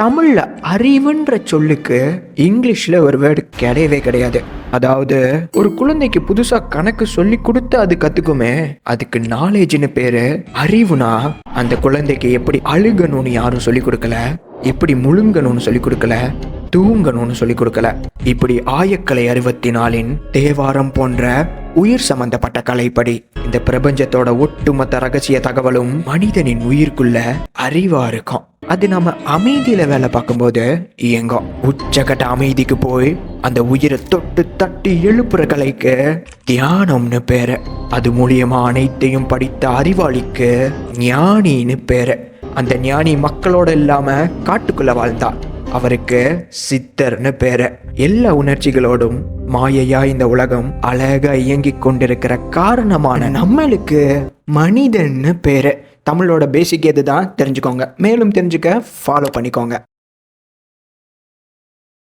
தமிழ்ல அறிவுன்ற சொல்லுக்கு இங்கிலீஷ்ல ஒரு வேர்டு கிடையவே கிடையாது. அதாவது ஒரு குழந்தைக்கு புதுசா கணக்கு சொல்லி கொடுத்து அது கத்துக்குமே அதுக்கு நாலேஜ்னு பேரு அறிவுனா அந்த குழந்தைக்கு எப்படி அழுகணும்னு யாரும் சொல்லி கொடுக்கல எப்படி முழுங்கணும்னு சொல்லி கொடுக்கல தூங்கணும்னு சொல்லி கொடுக்கல. இப்படி ஆயக்கலை அறுபத்தி நாலின் தேவாரம் போன்ற உயிர் சம்பந்தப்பட்ட கலைப்படி இந்த பிரபஞ்சத்தோட ஒட்டுமொத்த ரகசிய தகவலும் மனிதனின் உயிர்க்குள்ள அறிவா இருக்கும். அது நம்ம அமைதியில் வேலை பார்க்கும்போது இயங்கும் உச்சகட்ட அமைதிக்கு போய் அந்த உயிரை தொட்டு தட்டி எழுப்புற கலைக்கு தியானம்னு பேரு. அது மூலியமா அனைத்தையும் படித்த அறிவாளிக்கு ஞானின்னு பேரு. அந்த ஞானி மக்களோட இல்லாம காட்டுக்குள்ள வாழ்ந்தா. அவருக்கு சித்தர்னு பேரு. எல்லா உணர்ச்சிகளோடும் மாயையா இந்த உலகம் அழகா இயங்கிக் கொண்டிருக்கிற காரணமான நம்மளுக்கு மனிதன்னு பேரு. தமிழோட பேசிக் எது தான் தெரிஞ்சுக்கோங்க. மேலும் தெரிஞ்சுக்க ஃபாலோ பண்ணிக்கோங்க.